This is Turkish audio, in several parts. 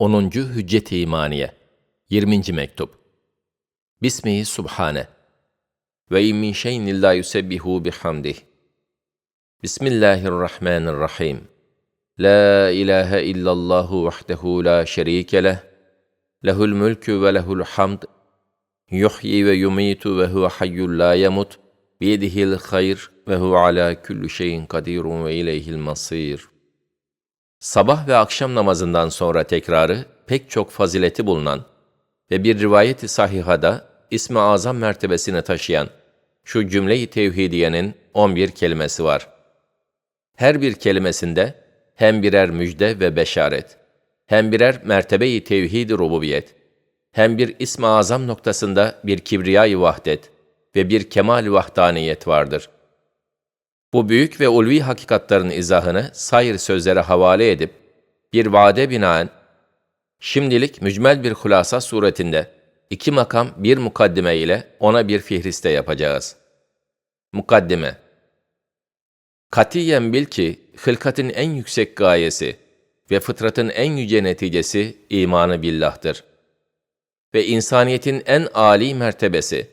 10. Hüccet-i İmaniye. 20. Mektup. Bismihi Subhane. Ve in min şeyin illa yusebbihu bihamdih. Bismillahirrahmanirrahim. La ilahe illallahu vahdehu la şerike leh. Lehul mülkü ve lehul hamd. Yuhyi ve yumitu ve huve hayyul la yemut. Biyedihil hayr ve huve ala kulli şeyin kadirun ve ileyhil masir Sabah ve akşam namazından sonra tekrarı pek çok fazileti bulunan ve bir rivayeti sahihada ismi azam mertebesini taşıyan şu cümle-i tevhidiyenin 11 kelimesi var. Her bir kelimesinde hem birer müjde ve beşaret, hem birer mertebe-i tevhid-i rububiyet, hem bir ismi azam noktasında bir kibriya-i vahdet ve bir kemal-i vahdaniyet vardır.'' Bu büyük ve ulvi hakikatların izahını sayr sözlere havale edip, bir vade binaen, şimdilik mücmel bir hulasa suretinde, iki makam bir mukaddime ile ona bir fihriste yapacağız. Mukaddime Katiyen bil ki, hılkatin en yüksek gayesi ve fıtratın en yüce neticesi imanı billah'tır. Ve insaniyetin en âli mertebesi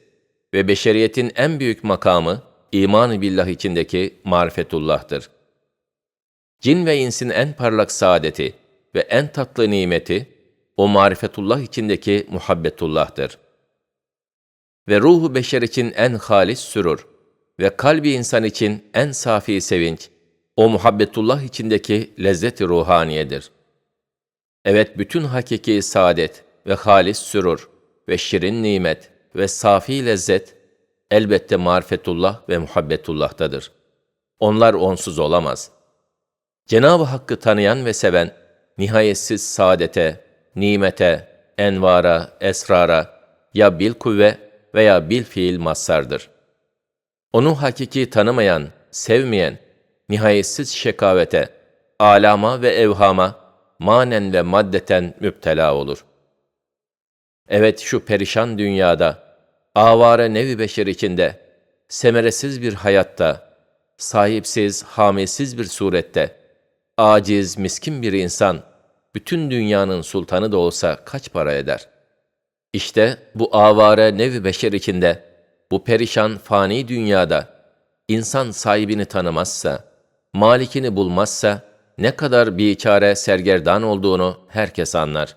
ve beşeriyetin en büyük makamı, iman billah içindeki marifetullah'tır. Cin ve insin en parlak saadeti ve en tatlı nimeti, o marifetullah içindeki muhabbetullah'tır. Ve ruhu beşer için en halis sürur ve kalbi insan için en safi sevinç, o muhabbetullah içindeki lezzet-i ruhaniyedir. Evet, bütün hakiki saadet ve halis sürur ve şirin nimet ve safi lezzet, elbette marifetullah ve muhabbetullah'tadır. Onlar onsuz olamaz. Cenab-ı Hakk'ı tanıyan ve seven, nihayetsiz saadete, nimete, envara, esrara, ya bil kuvve veya bil fiil mazhardır. Onu hakiki tanımayan, sevmeyen, nihayetsiz şekavete, alama ve evhama, manen ve maddeten müptela olur. Evet şu perişan dünyada, avare nevi beşer içinde, semeresiz bir hayatta, sahipsiz, hamilsiz bir surette, aciz, miskin bir insan, bütün dünyanın sultanı da olsa kaç para eder? İşte bu avare nevi beşer içinde, bu perişan fani dünyada, insan sahibini tanımazsa, malikini bulmazsa, ne kadar biçare sergerdan olduğunu herkes anlar.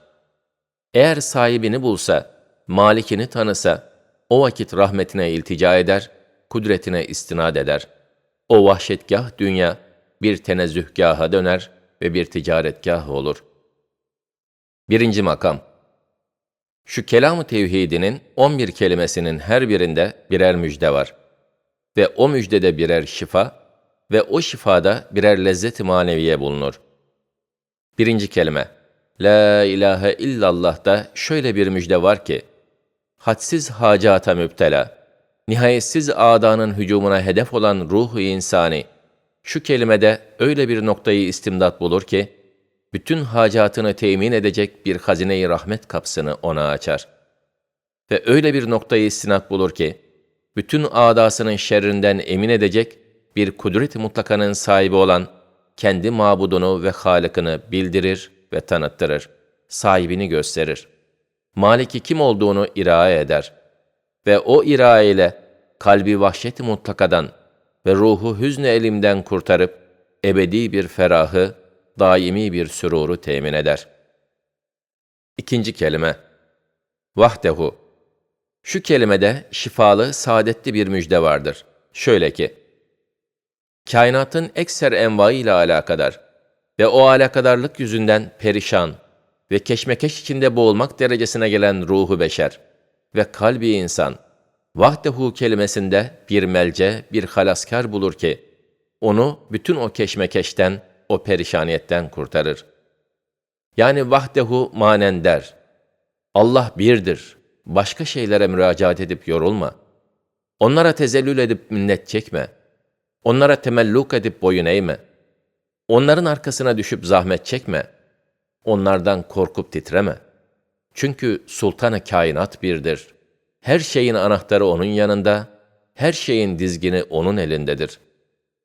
Eğer sahibini bulsa, malikini tanısa, o vakit rahmetine iltica eder, kudretine istinad eder. O vahşetgah dünya bir tenezzühgaha döner ve bir ticaretgah olur. Birinci makam Şu kelam-ı tevhidinin 11 kelimesinin her birinde birer müjde var. Ve o müjdede birer şifa ve o şifada birer lezzet-i maneviye bulunur. Birinci kelime La ilahe illallah'da şöyle bir müjde var ki, hadsiz hacata müptela, nihayetsiz ağdanın hücumuna hedef olan ruhu insani, şu kelimede öyle bir noktayı istimdat bulur ki, bütün hacatını temin edecek bir hazine-i rahmet kapsını ona açar. Ve öyle bir noktayı istinat bulur ki, bütün ağdasının şerrinden emin edecek bir kudret-i mutlakanın sahibi olan kendi mabudunu ve halıkını bildirir ve tanıttırır, sahibini gösterir.'' Maliki kim olduğunu irae eder ve o irae ile kalbi vahşet-i mutlakadan ve ruhu hüznü elimden kurtarıp ebedi bir ferahı, daimi bir süruru temin eder. İkinci kelime Vahdehu Şu kelimede şifalı, saadetli bir müjde vardır. Şöyle ki, kainatın ekser envai ile alakadar ve o alakadarlık yüzünden perişan, ve keşmekeş içinde boğulmak derecesine gelen ruhu beşer ve kalbi insan, vahdehu kelimesinde bir melce, bir halaskar bulur ki, onu bütün o keşmekeşten, o perişaniyetten kurtarır. Yani vahdehu manen der. Allah birdir, başka şeylere müracaat edip yorulma. Onlara tezellül edip minnet çekme. Onlara temelluk edip boyun eğme. Onların arkasına düşüp zahmet çekme.'' Onlardan korkup titreme. Çünkü sultanı kainat birdir. Her şeyin anahtarı onun yanında, her şeyin dizgini onun elindedir.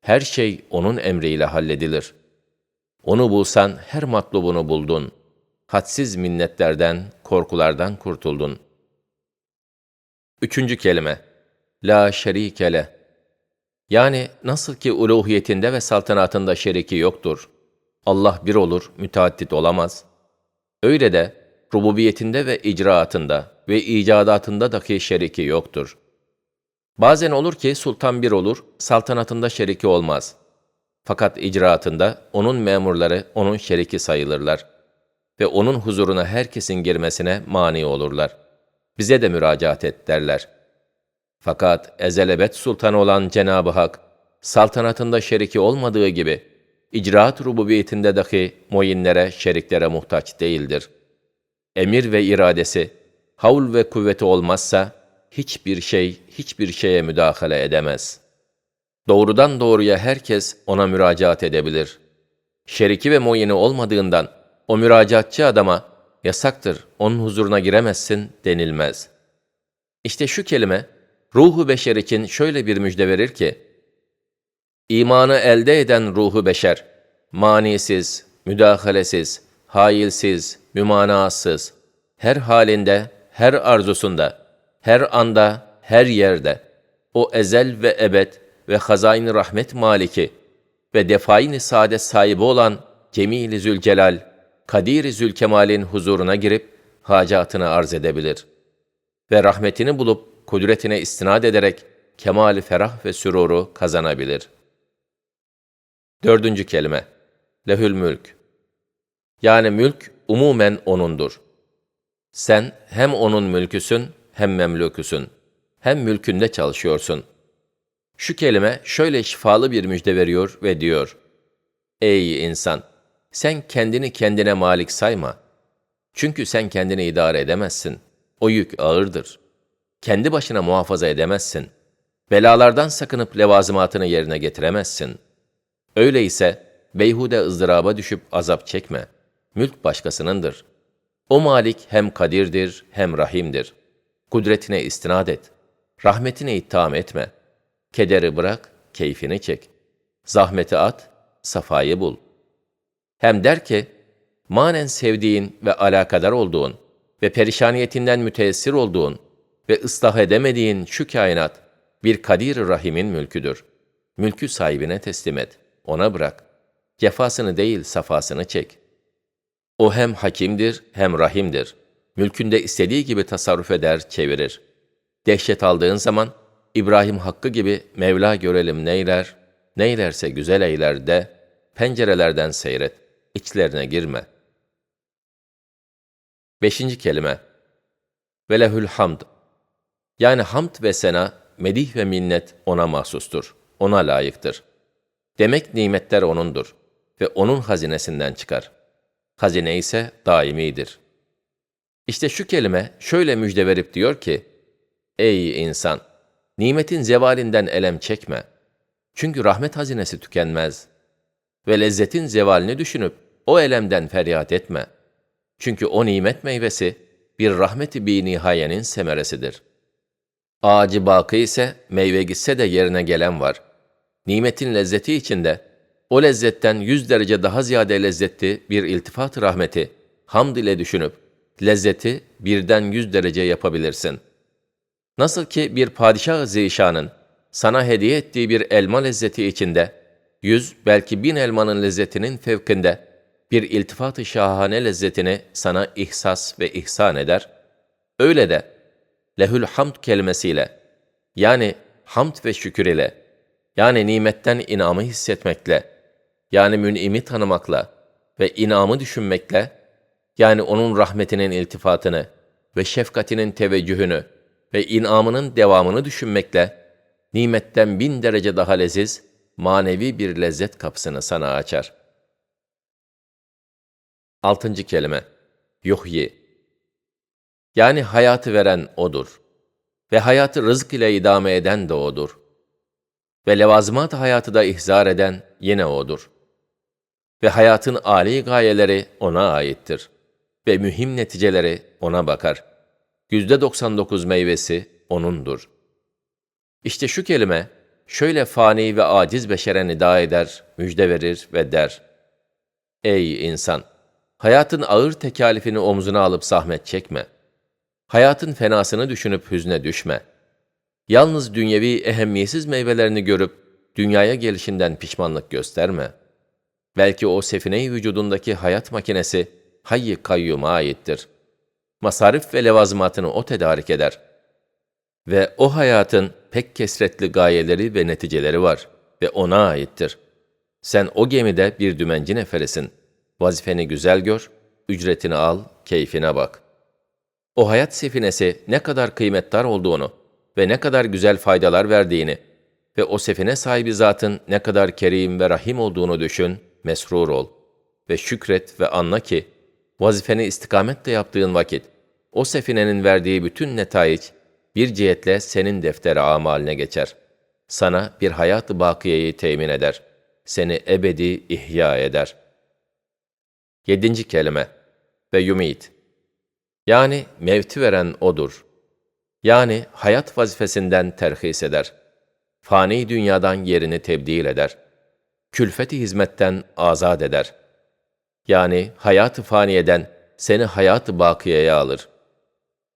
Her şey onun emriyle halledilir. Onu bulsan her matlubunu buldun. hadsiz minnetlerden, korkulardan kurtuldun. Üçüncü kelime, La şerike leh. Yani nasıl ki uluhiyetinde ve saltanatında şeriki yoktur. Allah bir olur, müteaddit olamaz. Öyle de rububiyetinde ve icraatında ve icadatında dahi şeriki yoktur. Bazen olur ki sultan bir olur, saltanatında şeriki olmaz. Fakat icraatında onun memurları onun şeriki sayılırlar ve onun huzuruna herkesin girmesine mani olurlar. Bize de müracaat et derler. Fakat ezelebet sultanı olan Cenab-ı Hak, saltanatında şeriki olmadığı gibi, icraat rububiyetinde dahi moyinlere, şeriklere muhtaç değildir. Emir ve iradesi, havl ve kuvveti olmazsa, hiçbir şey, hiçbir şeye müdahale edemez. Doğrudan doğruya herkes ona müracaat edebilir. Şeriki ve moyini olmadığından, o müracaatçı adama, yasaktır, onun huzuruna giremezsin denilmez. İşte şu kelime, ruhu beşer için şöyle bir müjde verir ki, İmanı elde eden ruhu beşer, manisiz, müdahalesiz, hailsiz, mümanasız, her halinde, her arzusunda, her anda, her yerde, o ezel ve ebed ve hazain rahmet maliki ve defain saadet sahibi olan Cemil-i Zülcelal, Kadir-i Zülkemal'in huzuruna girip hacatını arz edebilir. Ve rahmetini bulup kudretine istinad ederek kemal ferah ve süruru kazanabilir. Dördüncü kelime, lehül mülk. Yani mülk umumen O'nundur. Sen hem O'nun mülküsün hem memlüküsün. Hem mülkünde çalışıyorsun. Şu kelime şöyle şifalı bir müjde veriyor ve diyor. Ey insan! Sen kendini kendine malik sayma. Çünkü sen kendini idare edemezsin. O yük ağırdır. Kendi başına muhafaza edemezsin. Belalardan sakınıp levazımatını yerine getiremezsin. Öyleyse beyhude ızdıraba düşüp azap çekme. Mülk başkasınındır. O malik hem kadirdir hem rahimdir. Kudretine istinad et. Rahmetine ittiham etme. Kederi bırak, keyfini çek. Zahmeti at, safayı bul. Hem der ki, manen sevdiğin ve alakadar olduğun ve perişaniyetinden müteessir olduğun ve ıslah edemediğin şu kainat bir kadir rahimin mülküdür. Mülkü sahibine teslim et, ona bırak. Cefasını değil, safasını çek. O hem hakimdir hem rahimdir. Mülkünde istediği gibi tasarruf eder, çevirir. Dehşet aldığın zaman, İbrahim hakkı gibi Mevla görelim neyler, neylerse güzel eyler de, pencerelerden seyret, içlerine girme. Beşinci kelime, Velehül hamd. Yani hamd ve sena, medih ve minnet ona mahsustur, ona layıktır. Demek nimetler O'nundur ve O'nun hazinesinden çıkar. Hazine ise daimidir. İşte şu kelime şöyle müjde verip diyor ki, Ey insan! Nimetin zevalinden elem çekme. Çünkü rahmet hazinesi tükenmez. Ve lezzetin zevalini düşünüp o elemden feryat etme. Çünkü o nimet meyvesi bir rahmeti bi nihayenin semeresidir. Ağacı bakı ise meyve gitse de yerine gelen var. Nimetin lezzeti içinde o lezzetten yüz derece daha ziyade lezzetli bir iltifat rahmeti hamd ile düşünüp lezzeti birden yüz derece yapabilirsin. Nasıl ki bir padişah zişanın sana hediye ettiği bir elma lezzeti içinde, yüz belki bin elmanın lezzetinin fevkinde bir iltifat-ı şahane lezzetini sana ihsas ve ihsan eder, öyle de lehül hamd kelimesiyle, yani hamd ve şükür ile, yani nimetten inamı hissetmekle, yani mün'imi tanımakla ve inamı düşünmekle, yani onun rahmetinin iltifatını ve şefkatinin teveccühünü ve inamının devamını düşünmekle, nimetten bin derece daha leziz, manevi bir lezzet kapısını sana açar. Altıncı kelime, yuhyi. Yani hayatı veren O'dur. Ve hayatı rızk ile idame eden de O'dur. Ve levazımat hayatı da ihzar eden yine O'dur. Ve hayatın âli gayeleri O'na aittir. Ve mühim neticeleri O'na bakar. Yüzde 99 meyvesi O'nundur. İşte şu kelime, şöyle fani ve aciz beşere nida eder, müjde verir ve der. Ey insan! hayatın ağır tekalifini omzuna alıp zahmet çekme. Hayatın fenasını düşünüp hüzne düşme. Yalnız dünyevi ehemmiyetsiz meyvelerini görüp dünyaya gelişinden pişmanlık gösterme. Belki o sefine-i vücudundaki hayat makinesi hayy kayyuma aittir. Masarif ve levazımatını o tedarik eder. Ve o hayatın pek kesretli gayeleri ve neticeleri var ve ona aittir. Sen o gemide bir dümenci neferisin. Vazifeni güzel gör, ücretini al, keyfine bak. O hayat sefinesi ne kadar kıymetdar olduğunu ve ne kadar güzel faydalar verdiğini ve o sefine sahibi zatın ne kadar kerim ve rahim olduğunu düşün, mesrur ol ve şükret ve anla ki, vazifeni istikametle yaptığın vakit, o sefinenin verdiği bütün netayiç, bir cihetle senin deftere amaline geçer. Sana bir hayat-ı bakiyeyi temin eder. Seni ebedi ihya eder. Yedinci kelime ve yumit. Yani mevti veren O'dur. Yani hayat vazifesinden terhis eder. Fani dünyadan yerini tebdil eder. Külfeti hizmetten azat eder. Yani hayat-ı faniyeden seni hayat-ı bakiyeye alır.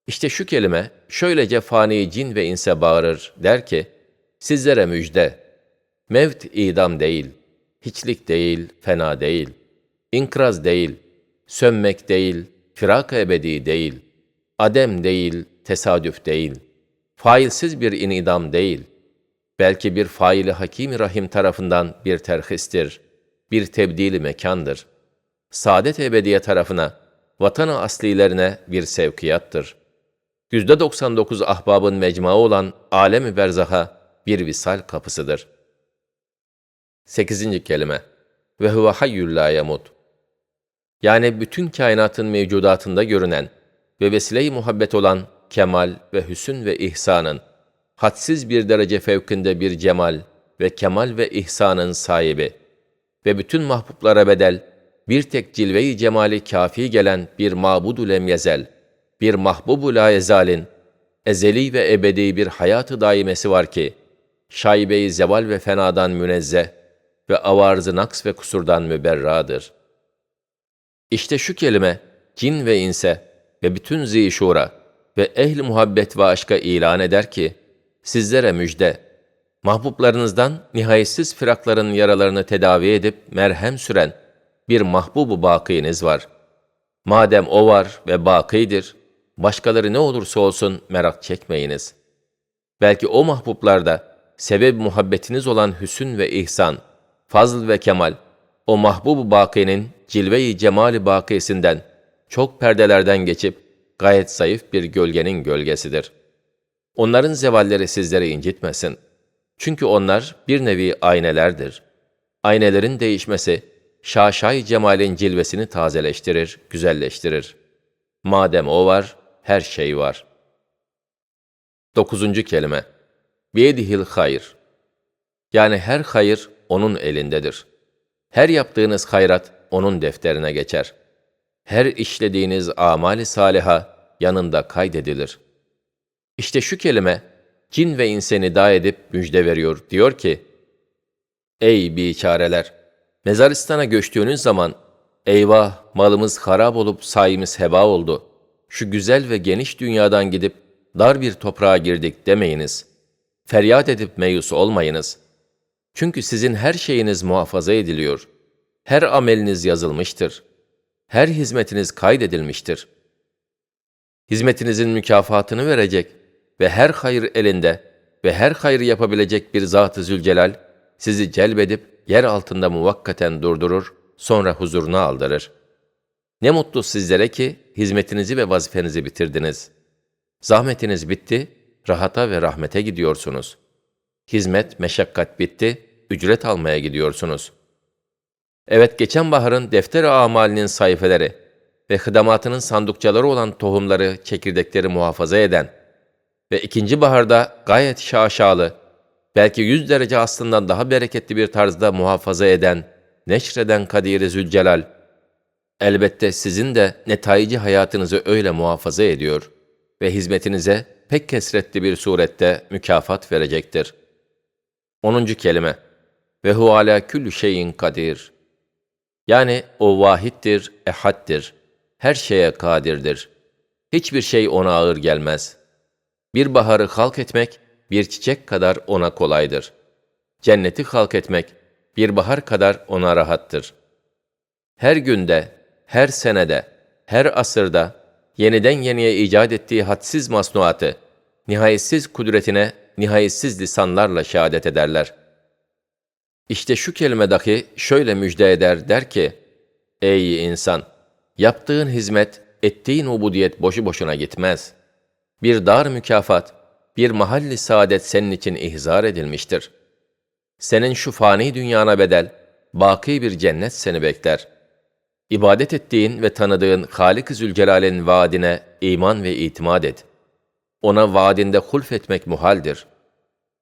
İşte şu kelime şöylece fani cin ve inse bağırır der ki, sizlere müjde, mevt idam değil, hiçlik değil, fena değil, inkraz değil, sönmek değil, firak ebedi değil, adem değil, tesadüf değil, failsiz bir inidam değil, belki bir faili hakim rahim tarafından bir terhistir, bir tebdili mekandır. Saadet ebediye tarafına, vatan-ı aslilerine bir sevkiyattır. Yüzde 99 ahbabın mecmuası olan alem-i berzaha bir visal kapısıdır. 8. kelime ve huve hayyul la yamut. Yani bütün kainatın mevcudatında görünen ve vesile-i muhabbet olan kemal ve hüsün ve ihsanın, hadsiz bir derece fevkinde bir cemal ve kemal ve ihsanın sahibi ve bütün mahbublara bedel, bir tek cilve-i cemali kafi gelen bir mabudu lemyezel, bir mahbubu la ezalin, ezeli ve ebedi bir hayatı daimesi var ki, şaibe-i zeval ve fenadan münezzeh ve avarz-ı naks ve kusurdan müberradır. İşte şu kelime, cin ve inse ve bütün zişura ve ehli muhabbet ve aşka ilan eder ki, sizlere müjde, mahbublarınızdan nihayetsiz firakların yaralarını tedavi edip merhem süren bir mahbubu bakiyeniz var. Madem o var ve bakidir, başkaları ne olursa olsun merak çekmeyiniz. Belki o mahbublarda sebep muhabbetiniz olan hüsün ve ihsan, fazl ve kemal, o mahbub-u bakinin cilve-i cemali bakisinden, çok perdelerden geçip, gayet zayıf bir gölgenin gölgesidir. Onların zevalleri sizleri incitmesin. Çünkü onlar bir nevi aynelerdir. Aynelerin değişmesi, şaşay cemalin cilvesini tazeleştirir, güzelleştirir. Madem o var, her şey var. Dokuzuncu kelime. Biyedihil hayır. Yani her hayır onun elindedir. Her yaptığınız hayrat onun defterine geçer. Her işlediğiniz amali saliha yanında kaydedilir. İşte şu kelime cin ve inseni daha edip müjde veriyor. Diyor ki, Ey biçareler! Mezaristan'a göçtüğünüz zaman, eyvah malımız harap olup sayımız heba oldu. Şu güzel ve geniş dünyadan gidip dar bir toprağa girdik demeyiniz. Feryat edip meyus olmayınız.'' Çünkü sizin her şeyiniz muhafaza ediliyor. Her ameliniz yazılmıştır. Her hizmetiniz kaydedilmiştir. Hizmetinizin mükafatını verecek ve her hayır elinde ve her hayır yapabilecek bir Zat-ı Zülcelal sizi celbedip yer altında muvakkaten durdurur, sonra huzuruna aldırır. Ne mutlu sizlere ki hizmetinizi ve vazifenizi bitirdiniz. Zahmetiniz bitti, rahata ve rahmete gidiyorsunuz. Hizmet, meşakkat bitti, ücret almaya gidiyorsunuz. Evet, geçen baharın defter amalinin sayfeleri ve hıdamatının sandukçaları olan tohumları, çekirdekleri muhafaza eden ve ikinci baharda gayet şaşalı, belki yüz derece aslından daha bereketli bir tarzda muhafaza eden, neşreden Kadir-i Zülcelal, elbette sizin de netayici hayatınızı öyle muhafaza ediyor ve hizmetinize pek kesretli bir surette mükafat verecektir. 10. kelime ve hu ala kulli şeyin kadir. Yani o vahittir, ehaddir. Her şeye kadirdir. Hiçbir şey ona ağır gelmez. Bir baharı halk etmek, bir çiçek kadar ona kolaydır. Cenneti halk etmek, bir bahar kadar ona rahattır. Her günde, her senede, her asırda, yeniden yeniye icat ettiği hadsiz masnuatı, nihayetsiz kudretine, nihayetsiz lisanlarla şehadet ederler. İşte şu kelime dahi şöyle müjde eder der ki, Ey insan! Yaptığın hizmet, ettiğin ubudiyet boşu boşuna gitmez. Bir dar mükafat, bir mahalli saadet senin için ihzar edilmiştir. Senin şu fani dünyana bedel, baki bir cennet seni bekler. İbadet ettiğin ve tanıdığın Halik-i Zülcelal'in vaadine iman ve itimat et. Ona vaadinde hulf etmek muhaldir.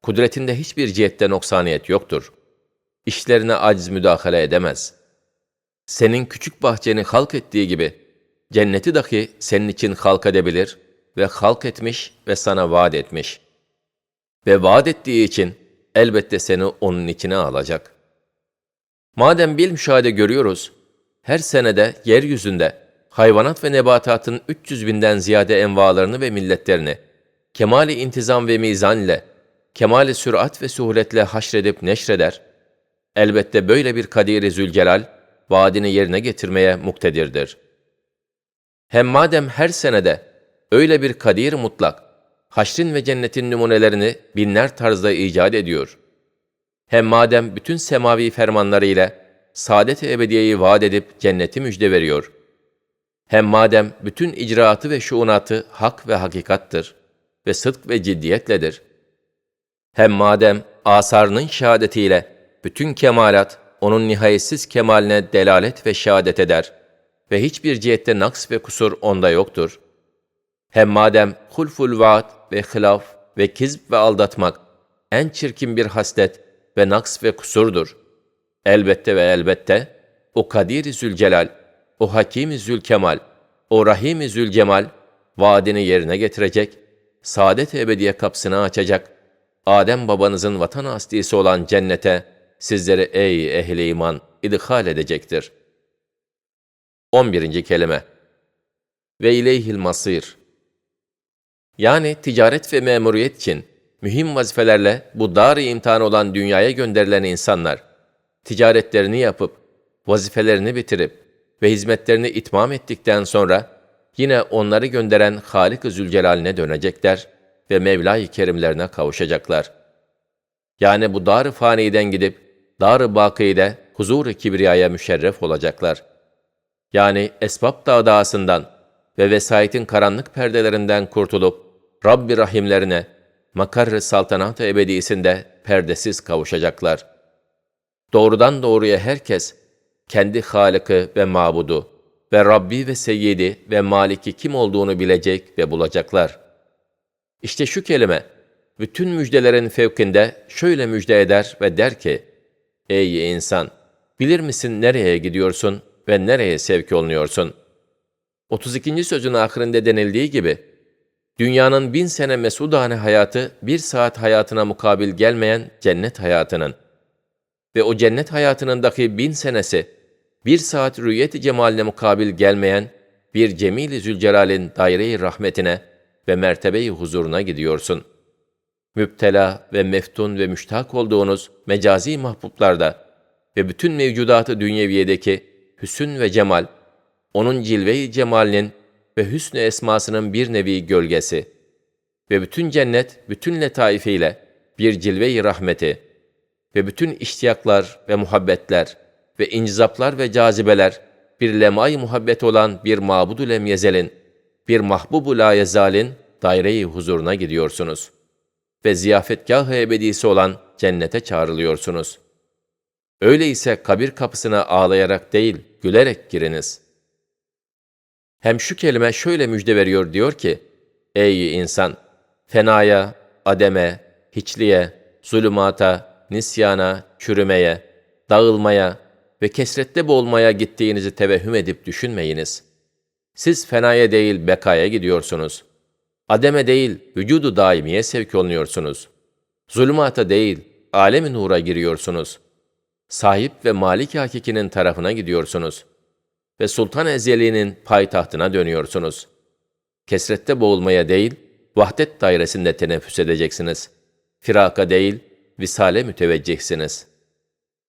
Kudretinde hiçbir cihette noksaniyet yoktur. İşlerine aciz müdahale edemez. Senin küçük bahçeni halk ettiği gibi, cenneti dahi senin için halk edebilir ve halk etmiş ve sana vaat etmiş. Ve vaat ettiği için elbette seni onun içine alacak. Madem bil müşahede görüyoruz, her senede yeryüzünde hayvanat ve nebatatın 300 binden ziyade envalarını ve milletlerini, kemali intizam ve mizan ile, kemali sürat ve suhuletle haşredip neşreder, elbette böyle bir Kadir-i Zülcelal, vaadini yerine getirmeye muktedirdir. Hem madem her senede öyle bir Kadir mutlak, haşrin ve cennetin numunelerini binler tarzda icat ediyor. Hem madem bütün semavi fermanları ile saadet-i ebediyeyi vaat edip cenneti müjde veriyor. Hem madem bütün icraatı ve şuunatı hak ve hakikattır ve sıdk ve ciddiyetledir. Hem madem asarının şehadetiyle bütün kemalat onun nihayetsiz kemaline delalet ve şehadet eder ve hiçbir cihette naks ve kusur onda yoktur. Hem madem hulful vaat ve hilaf ve kizb ve aldatmak en çirkin bir haslet ve naks ve kusurdur. Elbette ve elbette o Kadir-i Zülcelal, o Hakim-i Zülkemal, o Rahim-i Zülcemal vaadini yerine getirecek, saadet ebediye kapısını açacak, Adem babanızın vatan aslisi olan cennete sizleri ey ehli iman idhal edecektir. 11. kelime Ve ileyhil masir Yani ticaret ve memuriyet için mühim vazifelerle bu dar imtihan olan dünyaya gönderilen insanlar, ticaretlerini yapıp, vazifelerini bitirip ve hizmetlerini itmam ettikten sonra, yine onları gönderen Halik-i Zülcelal'ine dönecekler ve Mevla-i Kerimlerine kavuşacaklar. Yani bu dar-ı faniden gidip, dar-ı bakide huzur-u kibriyaya müşerref olacaklar. Yani esbab dağdağısından ve vesayetin karanlık perdelerinden kurtulup, Rabbi rahimlerine, makar-ı saltanat-ı ebedisinde perdesiz kavuşacaklar. Doğrudan doğruya herkes, kendi Halık'ı ve Mabudu ve Rabbi ve Seyyidi ve Maliki kim olduğunu bilecek ve bulacaklar. İşte şu kelime, bütün müjdelerin fevkinde şöyle müjde eder ve der ki, Ey insan! Bilir misin nereye gidiyorsun ve nereye sevk olunuyorsun? 32. sözün ahirinde denildiği gibi, dünyanın bin sene mesudane hayatı bir saat hayatına mukabil gelmeyen cennet hayatının ve o cennet hayatının dahi bin senesi bir saat rüyet-i cemaline mukabil gelmeyen bir Cemil-i Zülcelal'in daire-i rahmetine ve mertebe-i huzuruna gidiyorsun. Müptela ve meftun ve müştak olduğunuz mecazi mahbublarda ve bütün mevcudatı dünyeviyedeki hüsün ve cemal, onun cilve-i cemalinin ve hüsnü esmasının bir nevi gölgesi ve bütün cennet bütün letaifiyle bir cilve-i rahmeti ve bütün iştiyaklar ve muhabbetler ve incizaplar ve cazibeler bir lemay muhabbet olan bir mabudu lemyezelin, bir mahbubu la yezalin daire-i huzuruna gidiyorsunuz ve ziyafetgah-ı ebedisi olan cennete çağrılıyorsunuz. Öyleyse kabir kapısına ağlayarak değil, gülerek giriniz. Hem şu kelime şöyle müjde veriyor diyor ki, Ey insan! Fenaya, ademe, hiçliğe, zulümata, nisyana, çürümeye, dağılmaya ve kesrette boğulmaya gittiğinizi tevehhüm edip düşünmeyiniz. Siz fenaya değil bekaya gidiyorsunuz. Ademe değil vücudu daimiye sevk olunuyorsunuz. Zulümata değil alem-i nura giriyorsunuz. sahip ve malik hakikinin tarafına gidiyorsunuz. Ve Sultan Ezeli'nin payitahtına dönüyorsunuz. Kesrette boğulmaya değil, vahdet dairesinde teneffüs edeceksiniz. Firaka değil, visale müteveccihsiniz.''